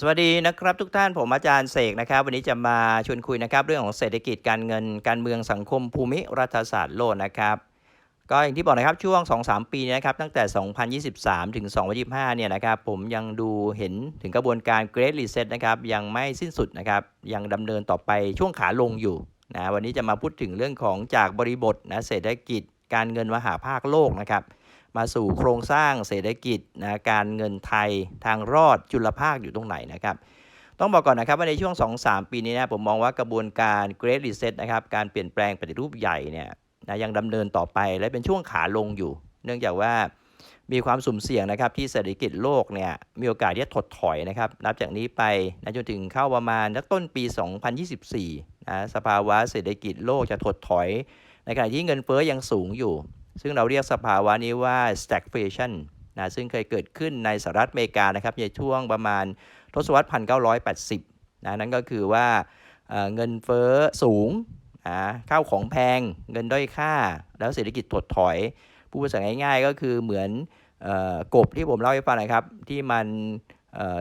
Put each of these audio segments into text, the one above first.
สวัสดีนะครับทุกท่านผมอาจารย์เสกนะครับ วันนี้จะมาชวนคุยนะครับ เรื่องของเศรษฐกิจการเงินการเมืองสังคมภูมิรัฐศาสตร์โลกนะครับ ก็อย่างที่บอกนะครับช่วง 2-3 ปีนะครับ ตั้งแต่ 2023 ถึง 2025 เนี่ยนะครับ ผมยังดูเห็นถึงกระบวนการ Great Reset นะครับ ยังไม่สิ้นสุดนะครับ ยังดำเนินต่อไปช่วงขาลงอยู่นะวันนี้จะมาพูดถึงเรื่องของจากบริบทนะเศรษฐกิจการเงินมหาภาคโลกนะครับ มาสู่โครงสร้างเศรษฐกิจนะการเงินไทยทางรอดจุลภาคอยู่ตรงไหนนะครับต้องบอกก่อนนะครับว่าในช่วง 2-3 ปีนี้นะผมมองว่ากระบวนการ Great Reset นะครับการเปลี่ยนแปลงปฏิรูปใหญ่เนี่ยนะยังดำเนินต่อไปและเป็นช่วงขาลงอยู่ เนื่องจากว่ามีความสุ่มเสี่ยงนะครับที่เศรษฐกิจโลกเนี่ยมีโอกาสที่จะถดถอยนะครับนับจากนี้ไปนะจนถึงเข้าประมาณนักต้นปี 2024นะสภาวะเศรษฐกิจโลกจะถดถอย ในขณะที่เงินเฟ้อยังสูงอยู่ ซึ่งเราเรียกสภาวะนี้ว่า stagflation นะซึ่งเคยเกิดขึ้นในสหรัฐอเมริกานะครับในช่วงประมาณทศวรรษ 1980 นะนั่นก็คือว่าเเงินเฟ้อสูงนะข้าวของแพง เงินด้อยค่า แล้วเศรษฐกิจถดถอยผู้ภาษาง่ายๆ ก็คือเหมือนออกบที่ผมเล่าให้ฟังนะครับ ที่มัน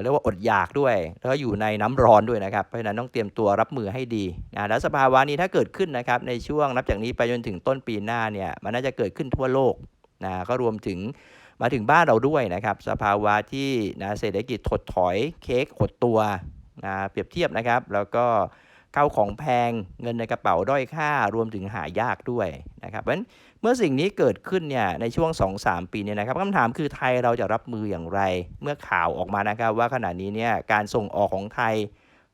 เรียกว่าอดอยากด้วย แล้วก็อยู่ในน้ำร้อนด้วยนะครับ เพราะฉะนั้นต้องเตรียมตัวรับมือให้ดีนะแล้วสภาวะนี้ถ้าเกิดขึ้นนะครับในช่วงนับจากนี้ไปจนถึงต้นปีหน้าเนี่ยมันน่าจะเกิดขึ้นทั่วโลกนะก็รวมถึงมาถึงบ้านเราด้วยนะครับสภาวะที่นะเศรษฐกิจถดถอยเค้กหดตัวนะเปรียบเทียบนะครับ แล้วก็ ข้าของแพงเงินในกระเป๋าด้อยค่ารวมถึงหายากด้วยนะครับเพราะฉะนั้นเมื่อสิ่งนี้เกิดขึ้นเนี่ยในช่วง 2-3 ปีเนี่ยนะครับคำถามคือไทยเราจะรับมืออย่างไร เมื่อข่าวออกมานะครับว่าขณะนี้เนี่ยการส่งออกของไทย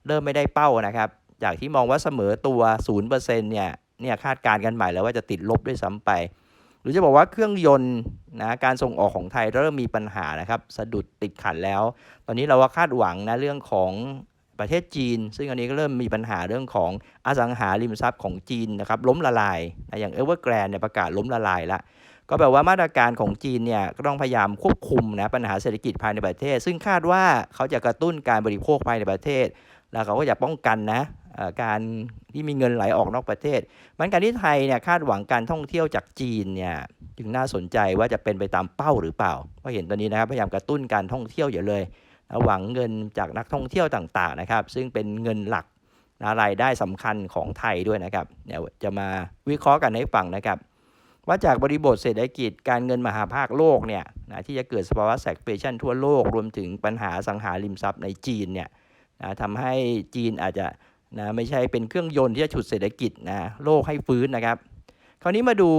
เริ่มไม่ได้เป้านะครับ จากที่มองว่าเสมอตัว 0%เนี่ยเนี่ยคาดการณ์กันใหม่แล้วว่าจะติดลบด้วยซ้ำไป หรือจะบอกว่าเครื่องยนต์นะการส่งออกของไทยเริ่มมีปัญหานะครับ สะดุดติดขัดแล้ว ตอนนี้เราก็คาดหวังนะเรื่องของ ประเทศจีน ซึ่งอันนี้ก็เริ่มมีปัญหาเรื่องของอสังหาริมทรัพย์ของจีนนะครับล้มละลายนะอย่างเอเวอร์แกรนเนี่ยประกาศล้มละลายละก็แปลว่ามาตรการของจีนเนี่ยก็ต้องพยายามควบคุมนะปัญหาเศรษฐกิจภายในประเทศ ซึ่งคาดว่าเขาจะกระตุ้นการบริโภคภายในประเทศ แล้วเขาก็จะป้องกันนะการที่มีเงินไหลออกนอกประเทศ มันการที่ไทยเนี่ยคาดหวังการท่องเที่ยวจากจีนเนี่ยจึงน่าสนใจว่าจะเป็นไปตามเป้าหรือเปล่าเพราะเห็นตอนนี้นะครับพยายามกระตุ้นการท่องเที่ยวอยู่เลย หวังเงินจากนักท่องเที่ยวต่างๆนะครับ ซึ่งเป็นเงินหลักนะรายได้สำคัญของไทยด้วยนะครับเดี๋ยวจะมาวิเคราะห์กันให้ฟังนะครับ ว่าจากบริบทเศรษฐกิจการเงินมหาภาคโลกเนี่ยนะที่จะเกิดสภาวะแซกเฟชั่นทั่วโลกรวมถึงปัญหาสังหาริมทรัพย์ในจีนเนี่ยนะทำให้จีนอาจจะนะไม่ใช่เป็นเครื่องยนต์ที่จะฉุดเศรษฐกิจนะโลกให้ฟื้นนะครับ คราวนี้มาดู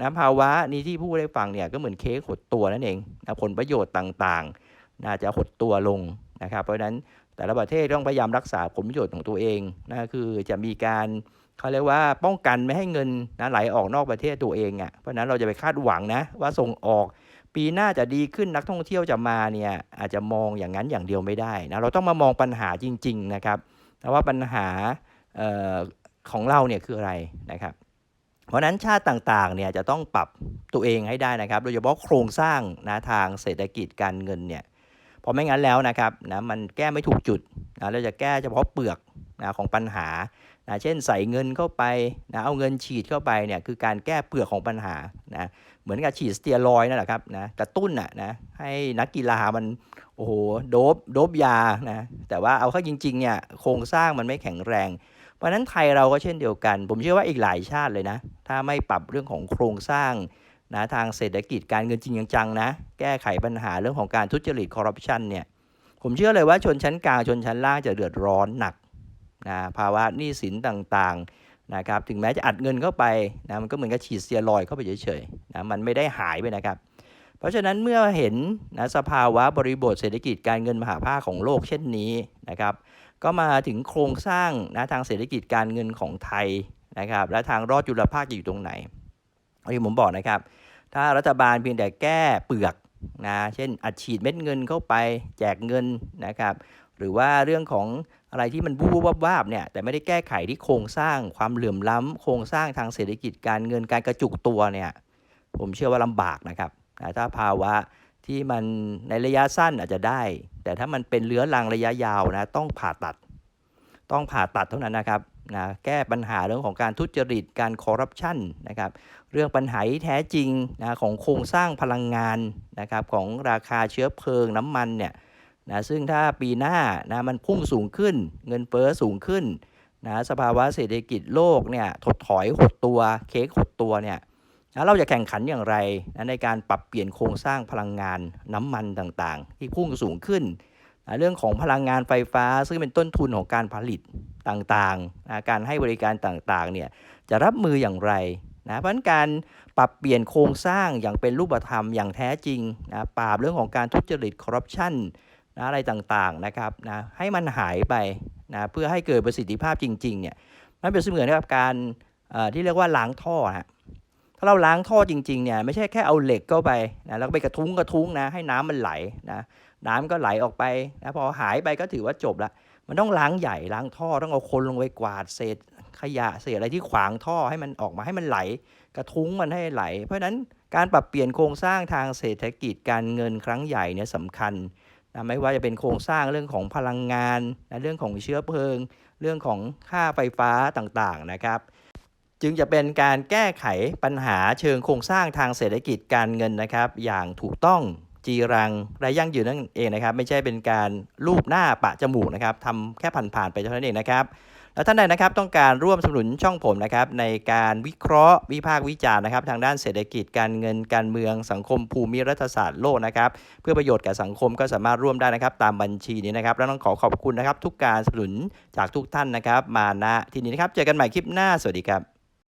นะภาวะนี้ที่พูดให้ฟังเนี่ยก็เหมือนเค้กหดตัวนั่นเองนะผลประโยชน์ต่างๆ น่าจะหดตัวลงนะครับ เพราะฉะนั้นแต่ละประเทศต้องพยายามรักษาผลประโยชน์ของตัวเองนะคือจะมีการเขาเรียกว่าป้องกันไม่ให้เงินนะไหลออกนอกประเทศตัวเองอะ่ะเพราะนั้นเราจะไปคาดหวังนะว่าส่งออก ปีหน้าจะดีขึ้นนักท่องเที่ยวจะมาเนี่ยอาจจะมองอย่างนั้นอย่างเดียวไม่ได้นะเราต้องมามองปัญหาจริง ๆนะครับนะว่าปัญหาออของเราเนี่ยคืออะไรนะครับ เพราะนั้นชาติต่างๆเนี่ยจะต้องปรับตัวเองให้ได้นะครับ โดยเฉพาะโครงสร้างนะทางเศรษฐกิจการเงินเนี่ย ราะไม่งั้นแล้วนะครับนะมันแก้ไม่ถูกจุดนะเราจะแก้เฉพาะเปลือกนะของปัญหานะเช่นใส่เงินเข้าไปนะเอาเงินฉีดเข้าไปเนี่ยคือการแก้เปลือกของปัญหานะเหมือนกับฉีดสเตียรอยนั่นแหละครับนะกระตุ้นอะนะให้นักกีฬามันโอ้โหโดบโดบยานะแต่ว่าเอาเข้าจริงๆเนี่ยโครงสร้างมันไม่แข็งแรง เพราะนั้นไทยเราก็เช่นเดียวกัน ผมเชื่อว่าอีกหลายชาติเลยนะ ถ้าไม่ปรับเรื่องของโครงสร้าง นะทางเศรษฐกิจการเงินจริงจังๆนะ แก้ไขปัญหาเรื่องของการทุจริตคอร์รัปชันเนี่ยผมเชื่อเลยว่าชนชั้นกลางชนชั้นล่างจะเดือดร้อนหนักนะภาวะหนี้สินต่างๆนะครับถึงแม้จะอัดเงินเข้าไปนะมันก็เหมือนกับฉีดเซียรอยเข้าไปเฉยๆนะมันไม่ได้หายไปนะครับ เพราะฉะนั้นเมื่อเห็นนะสภาวะบริบทเศรษฐกิจการเงินมหาภาคของโลกเช่นนี้นะครับก็มาถึงโครงสร้างนะทางเศรษฐกิจการเงินของไทยนะครับและทางรอดจุลภาคจะอยู่ตรงไหน ที่ผมบอกนะครับ ถ้ารัฐบาลเพียงแต่แก้เปลือกนะเช่นอัดฉีดเม็ดเงินเข้าไปแจกเงินนะครับ หรือว่าเรื่องของอะไรที่มันบูบวับวาบเนี่ยแต่ไม่ได้แก้ไขที่โครงสร้างความเหลื่อมล้ำโครงสร้างทางเศรษฐกิจการเงินการกระจุกตัวเนี่ยผมเชื่อว่าลำบากนะครับนะถ้าภาวะที่มันในระยะสั้นอาจจะได้ แต่ถ้ามันเป็นเลื้อรังระยะยาวนะต้องผ่าตัด ต้องผ่าตัดเท่านั้นนะครับ นะแก้ปัญหาเรื่องของการทุจริตการคอร์รัปชันนะครับเรื่องปัญหาที่แท้จริงนะของโครงสร้างพลังงานนะครับของราคาเชื้อเพลิงน้ำมันเนี่ยนะซึ่งถ้าปีหน้านะมันพุ่งสูงขึ้น เงินเฟ้อสูงขึ้นนะสภาวะเศรษฐกิจโลกเนี่ยถดถอยหดตัวเค้กหดตัวเนี่ยนะเราจะแข่งขันอย่างไรนะในการปรับเปลี่ยนโครงสร้างพลังงานน้ำมันต่างๆ ที่พุ่งสูงขึ้นนะเรื่องของพลังงานไฟฟ้าซึ่งเป็นต้นทุนของการผลิต ต่างๆนะการให้บริการต่างๆเนี่ยจะรับมืออย่างไรนะเพราะงั้นการปรับเปลี่ยนโครงสร้างอย่างเป็นรูปธรรมอย่างแท้จริงนะปราบเรื่องของการทุจริตคอร์รัปชันนะอะไรต่างๆนะครับนะให้มันหายไปนะเพื่อให้เกิดประสิทธิภาพจริงๆเนี่ยมันเป็นเสมือนกับการเอ่อที่เรียกว่าล้างท่อฮะถ้าเราล้างท่อจริงๆเนี่ยไม่ใช่แค่เอาเหล็กเข้าไปนะแล้วก็ไปกระทุ้งกระทุ้งนะให้น้ำมันไหลนะน้ำก็ไหลออกไปนะพอหายไปก็ถือว่าจบละ มันต้องล้างใหญ่ล้างท่อต้องเอาคนลงไปกวาดเศษขยะเศษอะไรที่ขวางท่อให้มันออกมาให้มันไหล กระทุ้งมันให้ไหล เพราะฉะนั้นการปรับเปลี่ยนโครงสร้างทางเศรษฐกิจการเงินครั้งใหญ่เนี่ยสำคัญนะไม่ว่าจะเป็นโครงสร้างเรื่องของพลังงานนะเรื่องของเชื้อเพลิง เรื่องของค่าไฟฟ้าต่างๆนะครับจึงจะเป็นการแก้ไขปัญหาเชิงโครงสร้างทางเศรษฐกิจการเงินนะครับ อย่างถูกต้อง จีรังและยั่งยืนนั่นเองนะครับ ไม่ใช่เป็นการลูบหน้าปะจมูกนะครับทำแค่ผ่านๆไปเท่านั้นเองนะครับ แล้วท่านใดนะครับต้องการร่วมสนับสนุนช่องผมนะครับ ในการวิเคราะห์วิพากษ์วิจารณ์นะครับ ทางด้านเศรษฐกิจการเงินการเมืองสังคมภูมิรัฐศาสตร์โลกนะครับ เพื่อประโยชน์แก่สังคมก็สามารถร่วมได้นะครับ ตามบัญชีนี้นะครับ แล้วต้องขอขอบคุณนะครับ ทุกการสนับสนุนจากทุกท่านนะครับ มาณที่นี้นะครับ เจอกันใหม่คลิปหน้าสวัสดีครับ